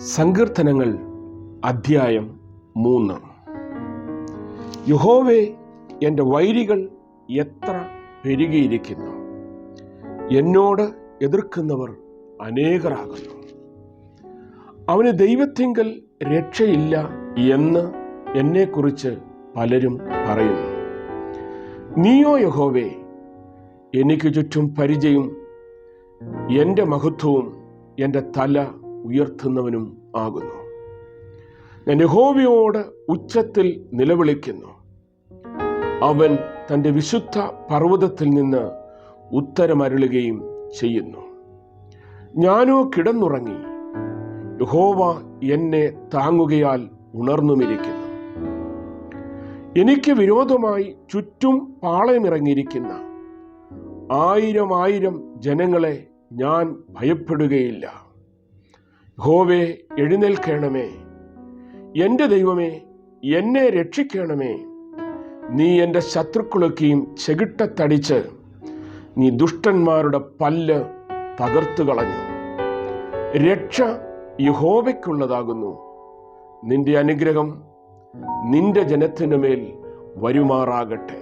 സങ്കീർത്തനങ്ങൾ അധ്യായം മൂന്ന്. യുഹോവെ എന്റെ വൈരികൾ എത്ര പെരുകിയിരിക്കുന്നു. എന്നോട് എതിർക്കുന്നവർ അനേകരാകുന്നു. അവന് ദൈവത്തിങ്കൽ രക്ഷയില്ല എന്ന് എന്നെക്കുറിച്ച് പലരും പറയുന്നു. നീയോ യഹോവേ എനിക്ക് ചുറ്റും പരിചയം എന്റെ മഹത്വവും എന്റെ തല ഉയർത്തുന്നവനും ആകുന്നു. ഞാൻ യഹോവയോട് ഉച്ചത്തിൽ നിലവിളിക്കുന്നു. അവൻ തന്റെ വിശുദ്ധ പർവതത്തിൽ നിന്ന് ഉത്തരമരുളുകയും ചെയ്യുന്നു. ഞാനോ കിടന്നുറങ്ങി. യഹോവ എന്നെ താങ്ങുകയാൽ ഉണർന്നുമിരിക്കുന്നു. എനിക്ക് വിരോധമായി ചുറ്റും പാളയമിറങ്ങിയിരിക്കുന്ന ആയിരം ആയിരം ജനങ്ങളെ ഞാൻ ഭയപ്പെടുകയില്ല. യഹോവേ എഴുന്നേൽക്കണമേ. എന്റെ ദൈവമേ എന്നെ രക്ഷിക്കണമേ. നീ എന്റെ ശത്രുക്കളൊക്കെയും ചെകിട്ടത്തടിച്ച് നീ ദുഷ്ടന്മാരുടെ പല്ല് തകർത്തു കളഞ്ഞു. രക്ഷ യഹോവയ്ക്കുള്ളതാകുന്നു. നിന്റെ അനുഗ്രഹം നിന്റെ ജനത്തിനുമേൽ വരുമാറാകട്ടെ.